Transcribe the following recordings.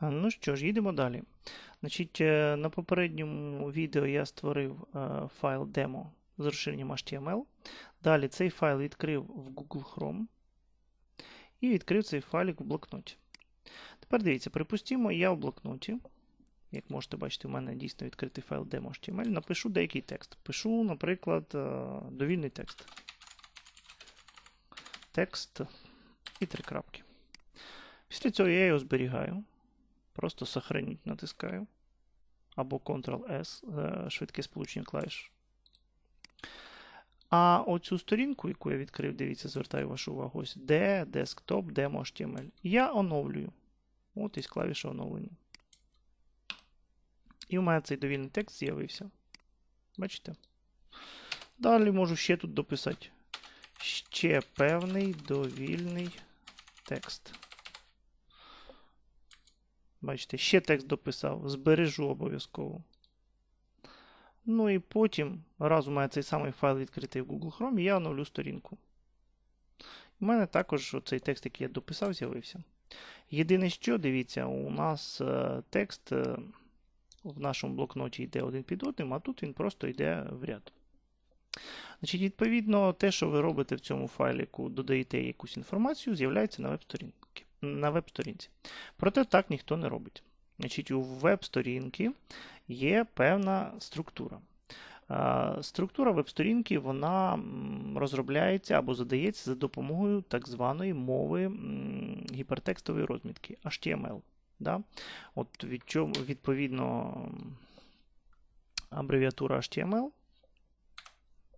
Ну що ж, їдемо далі. Значить, е, на попередньому відео я створив е, файл демо з розширенням HTML. Далі цей файл відкрив в Google Chrome і відкрив цей файлик в блокноті. Тепер дивіться, припустимо, я в блокноті. Як можете бачити, в мене дійсно відкритий файл demo.html. Напишу деякий текст. Пишу, наприклад, е, довільний текст. Текст і три крапки. Після цього я його зберігаю. Просто сохраніть натискаю. Або Ctrl-S, е, швидке сполучення клавіш. А оцю сторінку, яку я відкрив, дивіться, звертаю вашу увагу, ось де, desktop, demo.html. Я оновлюю. От із клавіша оновлення. І у мене цей довільний текст з'явився. Бачите? Далі можу ще тут дописати. Ще певний довільний текст. Бачите, ще текст дописав, збережу обов'язково. Ну і потім, раз у мене цей самий файл відкритий в Google Chrome, я оновлю сторінку. У мене також цей текст, який я дописав, з'явився. Єдине, що, дивіться, у нас е, текст е, в нашому блокноті йде один під одним, а тут він просто йде в ряд. Значить, Відповідно, те, що ви робите в цьому файліку, додаєте якусь інформацію, з'являється на веб-сторінці. На веб-сторінці. Проте так ніхто не робить. Значить, У веб-сторінки є певна структура. Структура веб-сторінки вона розробляється або задається за допомогою так званої мови гіпертекстової розмітки HTML. Да? От від чому, Відповідно, абревіатура HTML.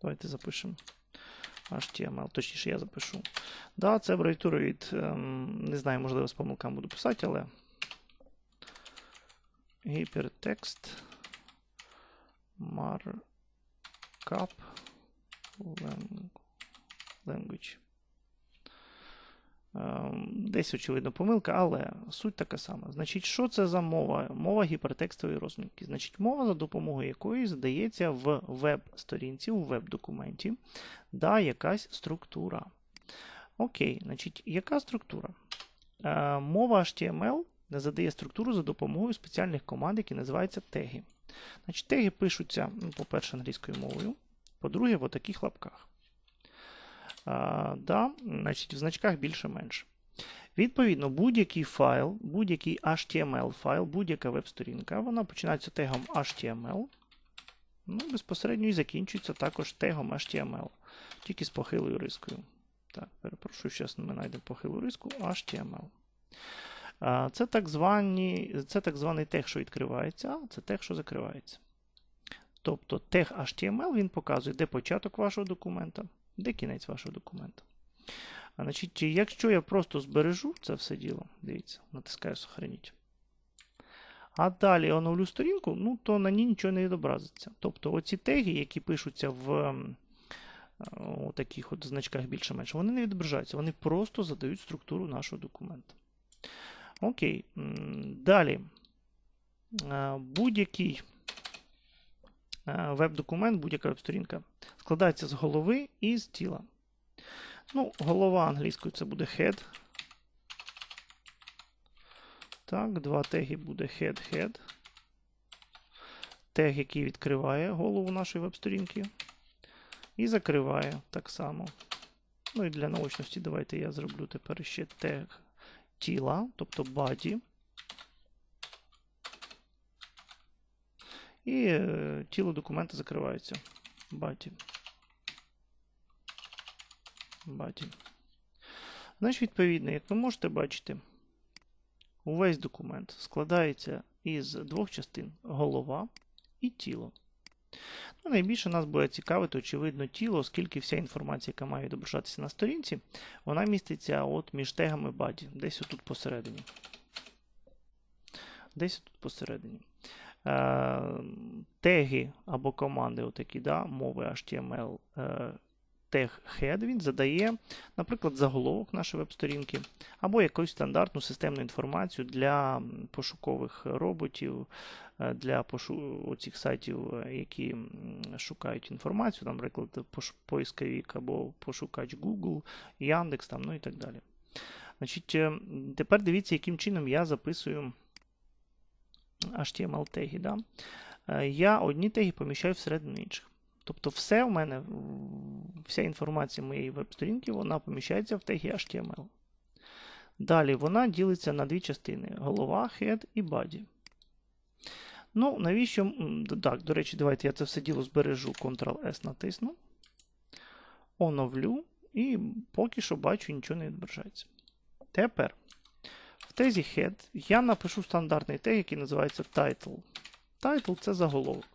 Давайте запишемо. HTML, точніше, я запишу. Да, це абревіатура від, ем, не знаю, можливо, з помилками буду писати, але гіпертекст markup language. Ем, десь, очевидно, помилка, але суть така сама. Значить, що це за мова? Мова гіпертекстової розмітки. Значить, мова, за допомогою якої задається в веб-сторінці, у веб-документі, да, якась структура. Окей, значить, яка структура? Е, мова HTML задає структуру за допомогою спеціальних команд, які називаються теги. Значить, Теги пишуться, ну, по-перше, англійською мовою, по-друге, в таких лапках. Да, значить, В значках більше-менше. Відповідно, будь-який файл, будь-який HTML файл, будь-яка веб-сторінка, вона починається тегом HTML. Ну, Безпосередньо і закінчується також тегом HTML, тільки з похилою рискою. Так, перепрошую, зараз ми знайдемо похилу риску HTML. Це так звані, це так званий тег, що відкривається, а це тег, що закривається. Тобто тег HTML він показує, де початок вашого документа, де кінець вашого документа. А, значить, Якщо я просто збережу це все діло, дивіться, натискаю сохраніть. А далі оновлю сторінку, ну, то на ній нічого не відобразиться. Тобто оці теги, які пишуться в у таких от значках більше-менше, вони не відображаються, вони просто задають структуру нашого документа. Окей. Далі. Будь-який веб-документ, будь-яка веб-сторінка складається з голови і з тіла. Ну, голова англійською це буде head. Так, два теги буде head-head. Тег, який відкриває голову нашої веб-сторінки. І закриває так само. Ну і для наочності давайте я зроблю тепер ще тег тіла, тобто body. І е, тіло документа закривається. Body. Body. Значить, відповідно, як ви можете бачити, увесь документ складається із двох частин голова і тіло. Ну, Найбільше нас буде цікавити, очевидно, тіло, оскільки вся інформація, яка має відображатися на сторінці, вона міститься от між тегами body, десь отут посередині. Десь тут посередині. Е, Теги або команди, отакі, да, мови HTML, е, тег head, він задає, наприклад, заголовок нашої веб-сторінки, або якусь стандартну системну інформацію для пошукових роботів, е, для пошу... оцих сайтів, е, які шукають інформацію, наприклад, поисковик або пошукач Google, Яндекс там, ну і так далі. Значить, е, Тепер дивіться, яким чином я записую HTML теги, да, е, я одні теги поміщаю всередину інших. Тобто все в мене, вся інформація моєї веб-сторінки, вона поміщається в теги HTML. Далі вона ділиться на дві частини: голова, head і body. Ну, навіщо? Так, до речі, давайте я це все діло збережу, Ctrl-S натисну. Оновлю, і поки що бачу, нічого не відображається. Тепер в тезі head я напишу стандартний тег, який називається title. Title це заголовок.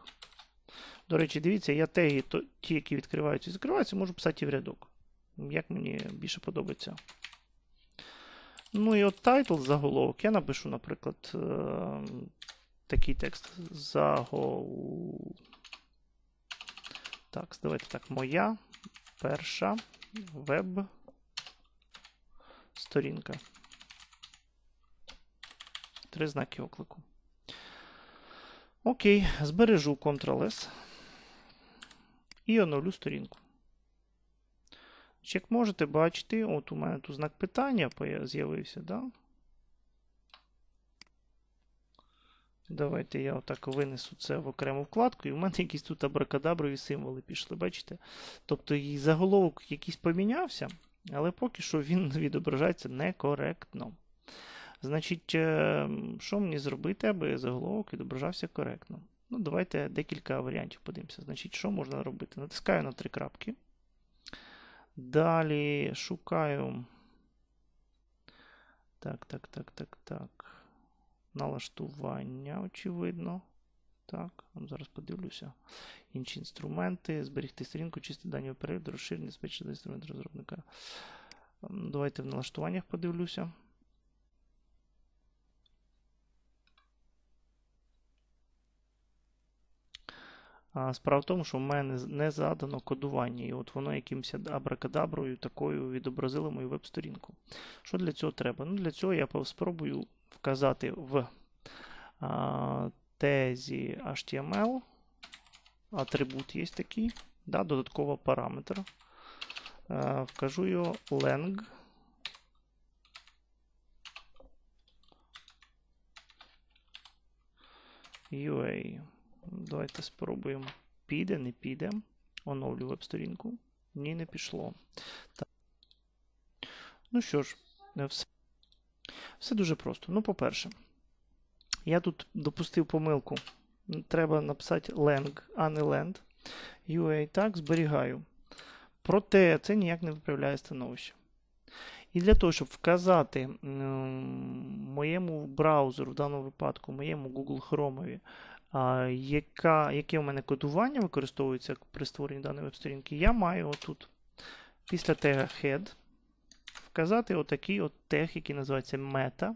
До речі, дивіться, я теги, то, ті, які відкриваються і закриваються, можу писати і в рядок. Як мені більше подобається. Ну і от title заголовок. Я напишу, наприклад, е, такий текст. Загол. Так, давайте так. Моя перша веб-сторінка. Три знаки оклику. Окей, збережу Ctrl-S і оновлю сторінку. Як можете бачити, от у мене тут знак питання з'явився, да? Давайте я отак винесу це в окрему вкладку, і в мене якісь тут абракадаброві символи пішли, бачите? Тобто і заголовок якийсь помінявся, але поки що він відображається некоректно. Значить, е, що мені зробити, аби заголовок відображався коректно? Ну, Давайте декілька варіантів подивимося. Значить, що можна робити? Натискаю на три крапки. Далі шукаю. Так, так, так, так, так. Налаштування, очевидно. Так, зараз подивлюся. Інші інструменти. Зберігти сторінку, чисті дані перегляду, розширення, специфічний інструмент розробника. Давайте в налаштуваннях подивлюся. Справа в тому, що в мене не задано кодування, і от воно якимось абракадаброю такою відобразило мою веб-сторінку. Що для цього треба? Ну, Для цього я спробую вказати в а, тезі HTML. Атрибут є такий, да, додатковий параметр. А, вкажу його lang. UA. Давайте спробуємо. Піде, не піде. Оновлю веб-сторінку. Ні, не пішло. Так. Ну що ж, все. Все дуже просто. Ну, по-перше, я тут допустив помилку. Треба написати lang, а не land. UA так, зберігаю. Проте це ніяк не виправляє становище. І для того, щоб вказати моєму браузеру, в даному випадку, моєму Google Chrome, а, яка, Яке у мене кодування використовується при створенні даної веб-сторінки, я маю отут після тега head вказати отакий от тег, який називається meta.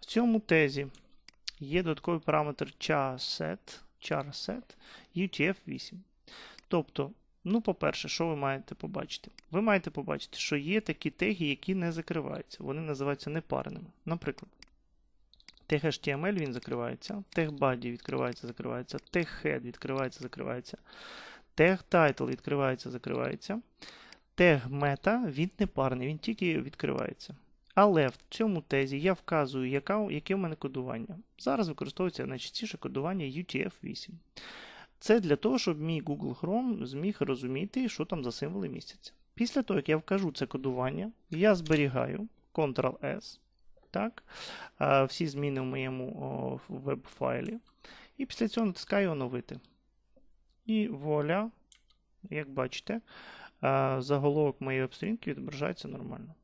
В цьому тезі є додатковий параметр charset, charset UTF-8. Тобто, ну, по-перше, що ви маєте побачити? Ви маєте побачити, що є такі теги, які не закриваються. Вони називаються непарними. Наприклад. Тег він закривається, тег відкривається, закривається, тег head відкривається, закривається, тег title відкривається, закривається. Тег meta він не парний, він тільки відкривається. Але в цьому тезі я вказую, яка, яке в мене кодування. Зараз використовується найчастіше кодування UTF-8. Це для того, щоб мій Google Chrome зміг розуміти, що там за символи містяться. Після того, як я вкажу це кодування, я зберігаю Ctrl-S так, всі зміни в моєму веб-файлі. І після цього натискаю оновити. І вуаля, як бачите, заголовок моєї веб-сторінки відображається нормально.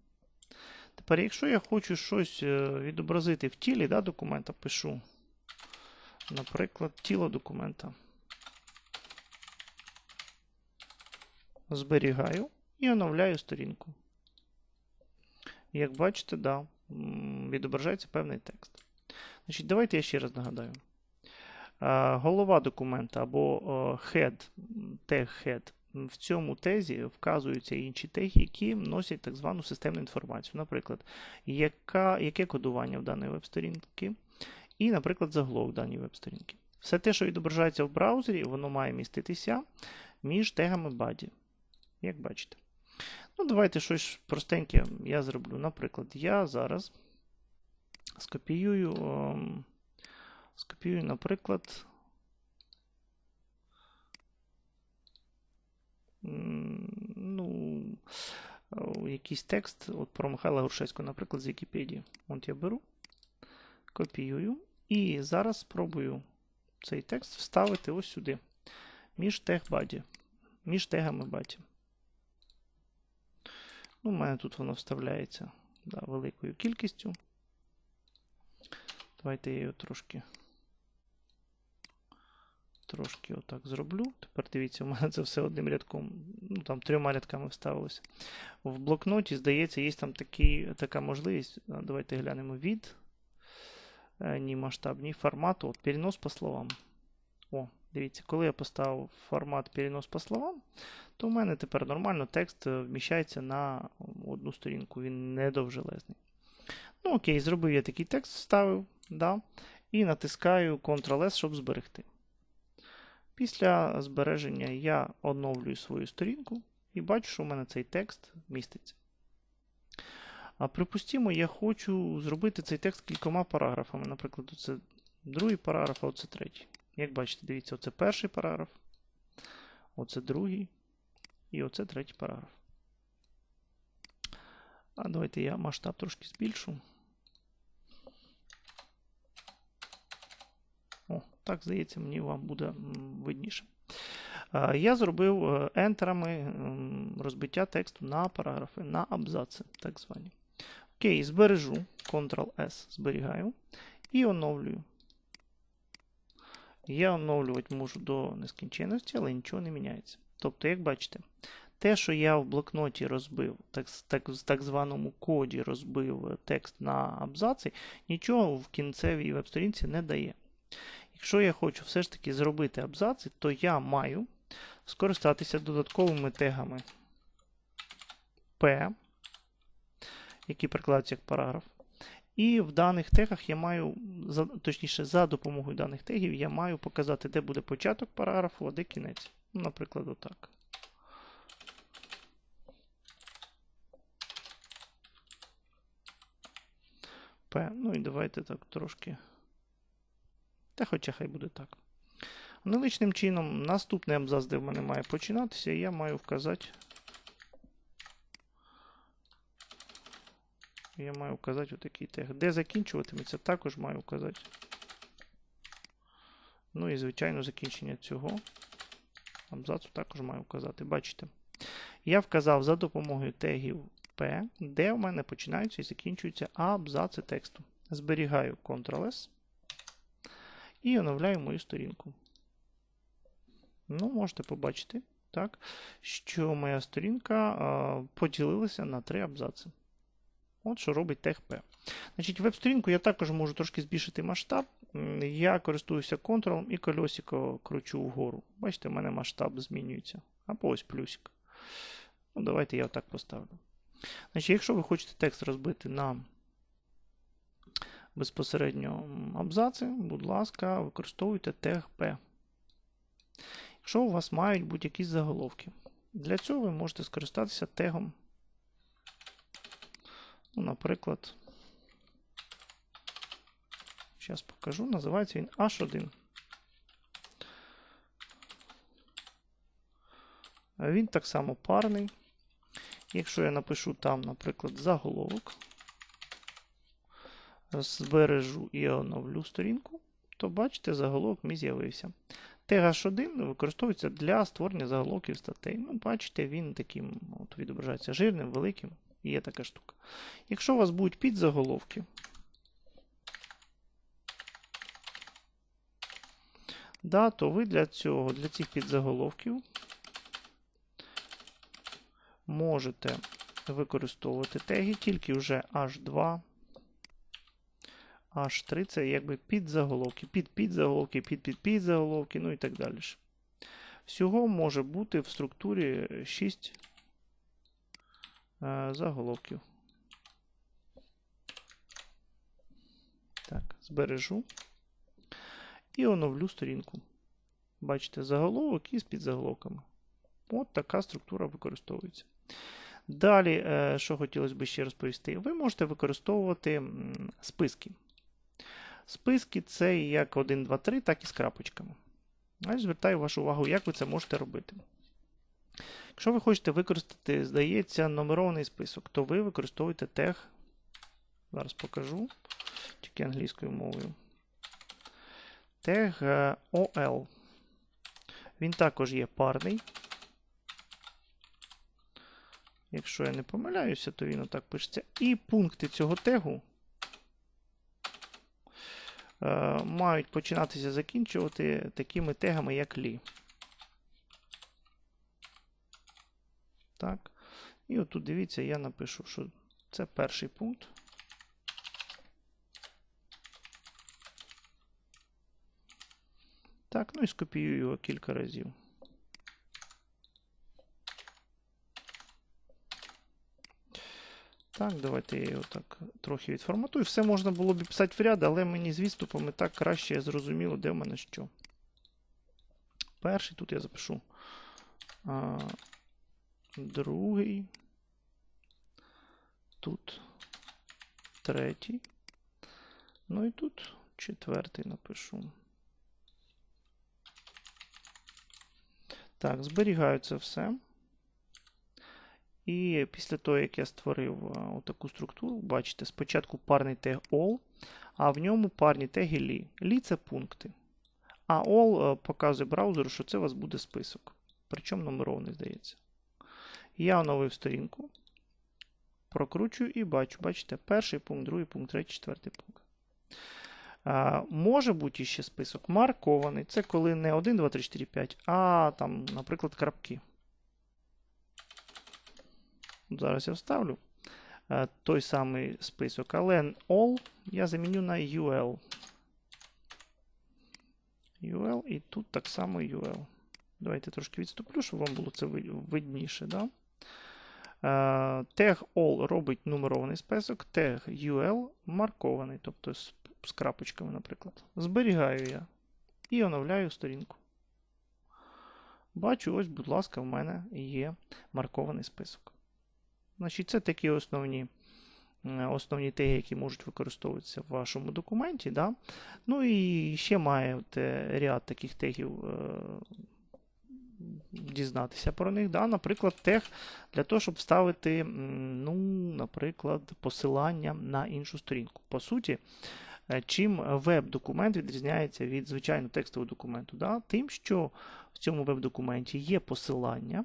Тепер, якщо я хочу щось е, відобразити в тілі да, документа, пишу, наприклад, тіло документа. Зберігаю і оновляю сторінку. Як бачите, да, відображається певний текст. Значить, Давайте я ще раз нагадаю. Голова документа або head, тег head. В цьому тезі вказуються інші теги, які носять так звану системну інформацію. Наприклад, яка, яке кодування в даної веб-сторінки, і, наприклад, заголовок даної веб-сторінки. Все те, що відображається в браузері, воно має міститися між тегами body. Як бачите. Ну, давайте щось простеньке я зроблю. Наприклад, я зараз скопіюю ем, скопіюю, наприклад. Ну, якийсь текст от про Михайла Грушевського, наприклад, з Вікіпедії. От я беру, копіюю. І зараз спробую цей текст вставити ось сюди. Між тег-баді. Між тегами баді. Ну, У мене тут воно вставляється да, великою кількістю. Давайте я його трошки трошки отак зроблю. Тепер дивіться, у мене це все одним рядком, ну там трьома рядками вставилося. В блокноті, здається, є там такий, така можливість. Давайте глянемо від. Е, ні масштаб, ні формат. От, перенос по словам. О, дивіться, коли я поставив формат перенос по словам, то у мене тепер нормально текст е, вміщається на одну сторінку, він не довжелезний. Ну, окей, зробив я такий текст, вставив, да, і натискаю Ctrl-S, щоб зберегти. Після збереження я оновлюю свою сторінку і бачу, що у мене цей текст міститься. А припустімо, я хочу зробити цей текст кількома параграфами. Наприклад, це другий параграф, а оце третій. Як бачите, дивіться, оце перший параграф, оце другий і оце третій параграф. А давайте я масштаб трошки збільшу. О, так, здається, мені вам буде видніше. Я зробив е, ентерами розбиття тексту на параграфи, на абзаци, так звані. Окей, збережу, Ctrl-S, зберігаю і оновлюю. Я оновлювати можу до нескінченності, але нічого не міняється. Тобто, як бачите, те, що я в блокноті розбив, так, так, в так званому коді розбив текст на абзаці, нічого в кінцевій веб-сторінці не дає. Якщо я хочу все ж таки зробити абзаци, то я маю скористатися додатковими тегами P, які прикладаються як параграф. І в даних тегах я маю, точніше, за допомогою даних тегів, я маю показати, де буде початок параграфу, а де кінець. Наприклад, отак. П. Ну і давайте так трошки. Та хоча хай буде так. Аналогічним чином, наступний абзац, де в мене має починатися, я маю вказати. Я маю вказати отакий тег. Де закінчуватиметься, також маю вказати. Ну і, звичайно, закінчення цього абзацу також маю вказати. Бачите? Я вказав за допомогою тегів P, де в мене починаються і закінчуються абзаци тексту. Зберігаю Ctrl-S і оновляю мою сторінку. Ну, можете побачити, так, що моя сторінка а, поділилася на три абзаци. От що робить TechP. Значить, Веб-сторінку я також можу трошки збільшити масштаб. Я користуюся Ctrl і кольосико кручу вгору. Бачите, в мене масштаб змінюється. Або ось плюсик. Ну, Давайте я отак поставлю. Значить, Якщо ви хочете текст розбити на безпосередньо абзаци, будь ласка, використовуйте P. Якщо у вас мають бути якісь заголовки, для цього ви можете скористатися тегом. Ну, Наприклад, зараз покажу, називається він H1. Він так само парний. Якщо я напишу там, наприклад, заголовок, збережу і оновлю сторінку, то бачите, заголовок мій з'явився. Тег H1 використовується для створення заголовків статей. Ну, Бачите, він таким от, відображається жирним, великим. Є така штука. Якщо у вас будуть підзаголовки, да, то ви для цього, для цих підзаголовків можете використовувати теги тільки вже H2, H3 це якби підзаголовки, під підзаголовки, під під підзаголовки, ну і так далі. Всього може бути в структурі 6 е, заголовків. Так, збережу і оновлю сторінку. Бачите, заголовок із підзаголовками. От така структура використовується. Далі, е, що хотілося б ще розповісти, ви можете використовувати списки. Списки це як 1, 2, 3, так і з крапочками. Звертаю вашу увагу, як ви це можете робити. Якщо ви хочете використати, здається, нумерований список, то ви використовуєте тег. Зараз покажу, тільки англійською мовою. Тег OL. Він також є парний. Якщо я не помиляюся, то він отак пишеться. І пункти цього тегу е, мають починатися закінчувати такими тегами, як лі. Так. І отут дивіться, я напишу, що це перший пункт. Так, ну і скопіюю його кілька разів. Так, давайте я його так трохи відформатую. Все можна було б писати в ряд, але мені з відступами так краще зрозуміло, де в мене що. Перший тут я запишу. Другий. Тут третій. Ну і тут четвертий напишу. Так, зберігаю це все. І після того, як я створив таку структуру, бачите, спочатку парний тег all, а в ньому парні теги ly. Ly це пункти. А all показує браузеру, що це у вас буде список. Причому нумерований, здається. Я оновив сторінку, прокручую і бачу, бачите, перший пункт, другий пункт, третій, четвертий пункт. А, Може бути ще список маркований. Це коли не 1, 2, 3, 4, 5, а там, наприклад, крапки. Зараз я вставлю а, той самий список, але all я заміню на UL. UL і тут так само UL. Давайте трошки відступлю, щоб вам було це видніше. Да? Тег all робить нумерований список, тег UL маркований, тобто з, з крапочками, наприклад. Зберігаю я і оновляю сторінку. Бачу, ось, будь ласка, в мене є маркований список. Значить, Це такі основні основні теги, які можуть використовуватися в вашому документі. Да? Ну і ще має ряд таких тегів е, дізнатися про них. Да? Наприклад, тег для того, щоб вставити, ну, наприклад, посилання на іншу сторінку. По суті, е, чим веб-документ відрізняється від звичайного текстового документу? Да? Тим, що в цьому веб-документі є посилання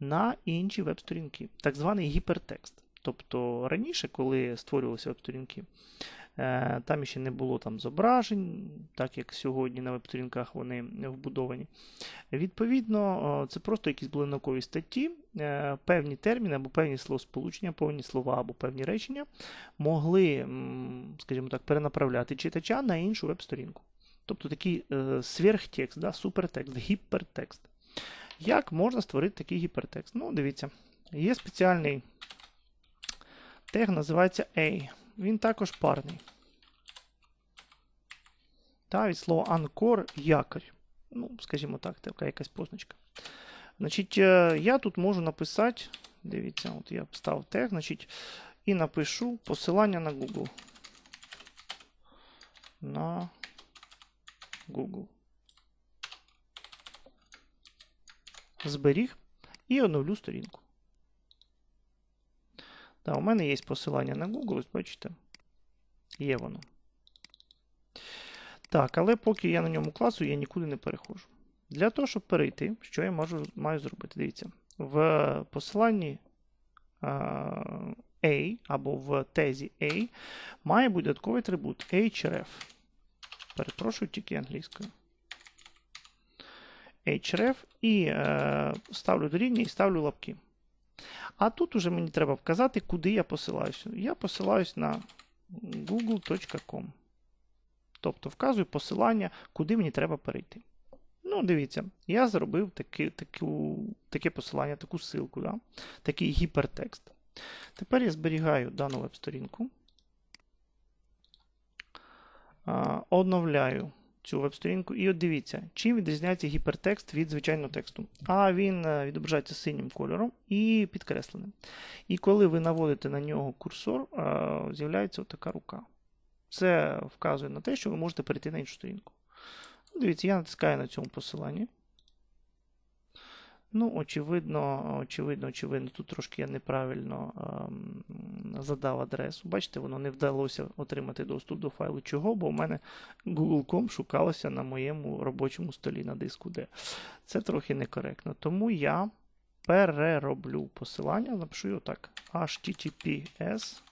на інші веб-сторінки, так званий гіпертекст. Тобто раніше, коли створювалися веб-сторінки, Е, там ще не було там зображень, так як сьогодні на веб-сторінках вони вбудовані. Відповідно, це просто якісь були наукові статті, е, певні терміни або певні словосполучення, певні слова або певні речення могли, скажімо так, перенаправляти читача на іншу веб-сторінку. Тобто такий е, сверхтекст, да, супертекст, гіпертекст. Як можна створити такий гіпертекст? Ну, дивіться, є спеціальний тег, називається A він також парний. Та, від слова анкор якорь. Ну, скажімо так, така якась позначка. Значить, е, я тут можу написати. Дивіться, от я встав тег, значить, і напишу посилання на Google. На Google. Зберіг і оновлю сторінку. Так, у мене є посилання на Google, ось бачите, є воно. Так, але поки я на ньому класу, я нікуди не переходжу. Для того, щоб перейти, що я можу, маю зробити? Дивіться, в посиланні A або в тезі A має бути додатковий атрибут href. Перепрошую тільки англійською. href і е, ставлю дорівнює і ставлю лапки. А тут уже мені треба вказати, куди я посилаюся. Я посилаюсь на google.com. Тобто вказую посилання, куди мені треба перейти. Ну, дивіться, я зробив таки, таку, таке посилання, таку ссылку, да? такий гіпертекст. Тепер я зберігаю дану веб-сторінку, оновляю цю веб-сторінку. І от дивіться, чим відрізняється гіпертекст від звичайного тексту. А він е, відображається синім кольором і підкресленим. І коли ви наводите на нього курсор, е, з'являється така рука. Це вказує на те, що ви можете перейти на іншу сторінку. Дивіться, я натискаю на цьому посиланні. Ну, очевидно, очевидно, очевидно, тут трошки я неправильно ем, задав адресу. Бачите, воно не вдалося отримати доступ до файлу. Чого? Бо в мене Google.com шукалося на моєму робочому столі на диску D. Це трохи некоректно. Тому я перероблю посилання, напишу його так: HTTPS.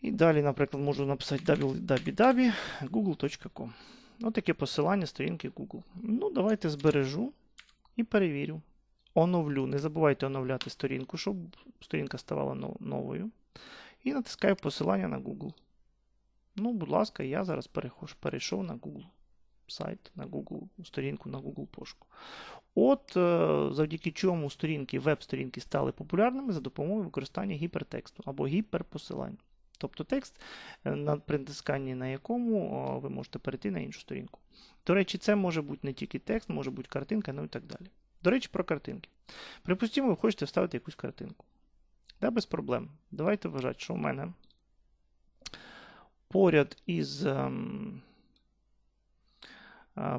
І далі, наприклад, можу написати www.google.com. Ось таке посилання сторінки Google. Ну, давайте збережу і перевірю. Оновлю. Не забувайте оновляти сторінку, щоб сторінка ставала новою. І натискаю посилання на Google. Ну, будь ласка, я зараз перейшов на Google сайт, на Google сторінку на Google пошуку. От, е, завдяки чому сторінки, веб-сторінки стали популярними за допомогою використання гіпертексту або гіперпосилань. Тобто текст, е, при натисканні на якому ви можете перейти на іншу сторінку. До речі, це може бути не тільки текст, може бути картинка, ну і так далі. До речі, про картинки. Припустимо, ви хочете вставити якусь картинку. Да, без проблем. Давайте вважати, що в мене поряд із ем,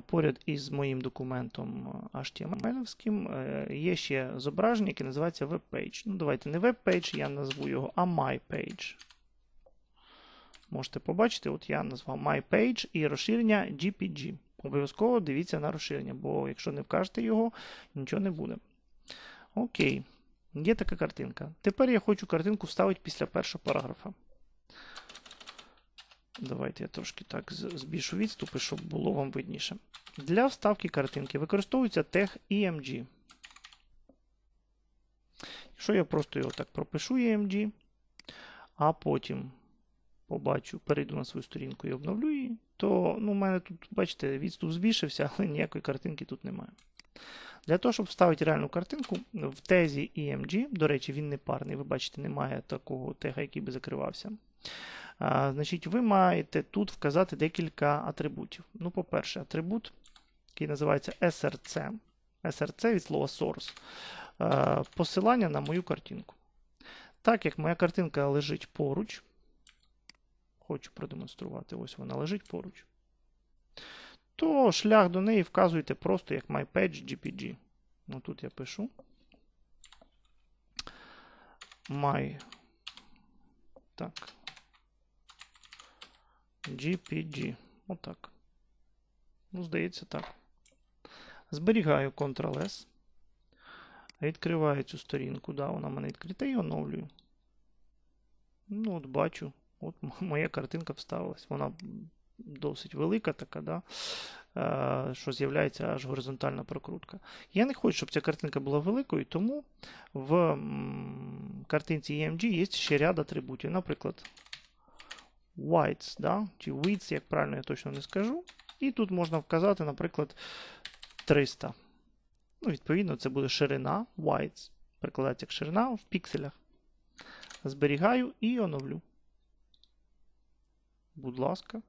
поряд із моїм документом HTML е, є ще зображення, яке називається WebPage. Ну, давайте не WebPage, я назву його, а MyPage. Можете побачити, от я назвав MyPage і розширення GPG. Обов'язково дивіться на розширення, бо якщо не вкажете його, нічого не буде. Окей, є така картинка. Тепер я хочу картинку вставити після першого параграфа. Давайте я трошки так збільшу відступи, щоб було вам видніше. Для вставки картинки використовується тег EMG. Якщо я просто його так пропишу EMG, а потім побачу, перейду на свою сторінку і обновлю її, то ну, у мене тут, бачите, відступ збільшився, але ніякої картинки тут немає. Для того, щоб вставити реальну картинку, в тезі EMG, до речі, він не парний, ви бачите, немає такого тега, який би закривався. А, Значить, ви маєте тут вказати декілька атрибутів. Ну, по-перше, атрибут, який називається SRC. SRC від слова source. А, посилання на мою картинку. Так як моя картинка лежить поруч, хочу продемонструвати, ось вона лежить поруч, то шлях до неї вказуєте просто як myPage.gpg. Ну, Тут я пишу my. Так. GPG. Отак. Ну, здається, так. Зберігаю Ctrl-S. Відкриваю цю сторінку. Да, вона в мене відкрита і оновлюю. Ну, от бачу. От моя картинка вставилась. Вона досить велика, така, да? Е, що з'являється аж горизонтальна прокрутка. Я не хочу, щоб ця картинка була великою, тому в картинці EMG є ще ряд атрибутів. Наприклад, whites, да? чи widths, як правильно я точно не скажу. І тут можна вказати, наприклад, 300. Ну, Відповідно, це буде ширина whites. Прикладається як ширина в пікселях. Зберігаю і оновлю. Будь ласка.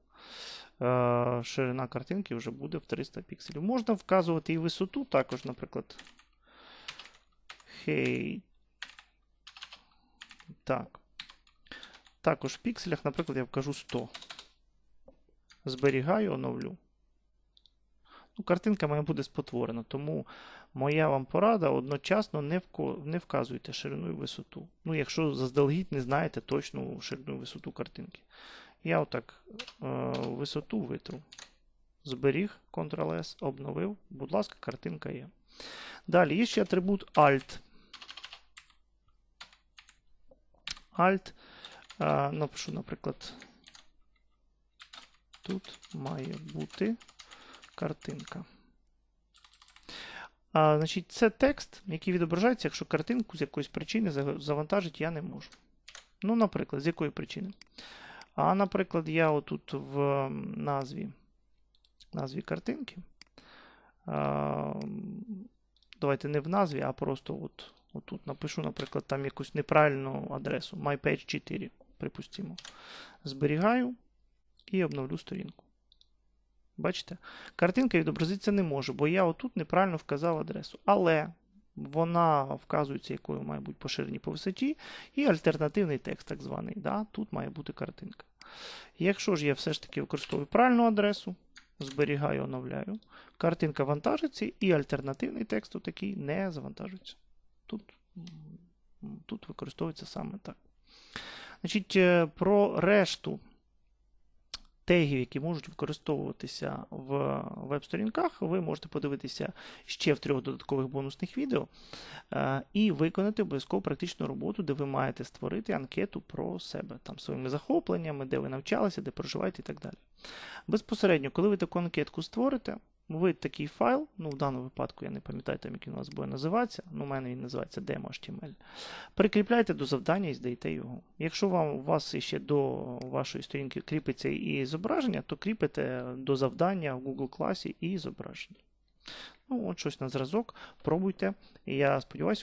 Е, ширина картинки вже буде в 300 пікселів. Можна вказувати і висоту, також, наприклад. Хей. Так. Також в пікселях, наприклад, я вкажу 100. Зберігаю, оновлю. Ну, Картинка має буде спотворена, тому моя вам порада одночасно не не вказуйте ширину і висоту. Ну, якщо заздалегідь не знаєте точну ширину і висоту картинки. Я отак е, висоту витру. Зберіг, Ctrl-S, обновив. Будь ласка, картинка є. Далі є ще атрибут Alt. Alt Напишу, наприклад, тут має бути картинка. А, значить, Це текст, який відображається, якщо картинку з якоїсь причини завантажити я не можу. Ну, наприклад, з якої причини? А, наприклад, я отут в назві назві картинки. Давайте не в назві, а просто от, отут напишу, наприклад, там якусь неправильну адресу mypage 4 припустимо. Зберігаю і обновлю сторінку. Бачите? Картинка відобразитися не може, бо я отут неправильно вказав адресу. Але вона вказується, якою має бути поширені по висоті, і альтернативний текст, так званий. Да? Тут має бути картинка. Якщо ж я все ж таки використовую правильну адресу, зберігаю, оновляю, картинка вантажиться, і альтернативний текст такий не завантажується. Тут, тут використовується саме так. Значить, е, про решту тегів, які можуть використовуватися в веб-сторінках, ви можете подивитися ще в трьох додаткових бонусних відео е, і виконати обов'язково практичну роботу, де ви маєте створити анкету про себе, там своїми захопленнями, де ви навчалися, де проживаєте і так далі. Безпосередньо, коли ви таку анкетку створите, ви такий файл, ну в даному випадку я не пам'ятаю, там, як він у нас буде називатися, ну, у мене він називається demo.html, Прикріпляйте до завдання і здаєте його. Якщо вам, у вас ще до вашої сторінки кріпиться і зображення, то кріпите до завдання в Google класі і зображення. Ну, от щось на зразок. Пробуйте. І я сподіваюся,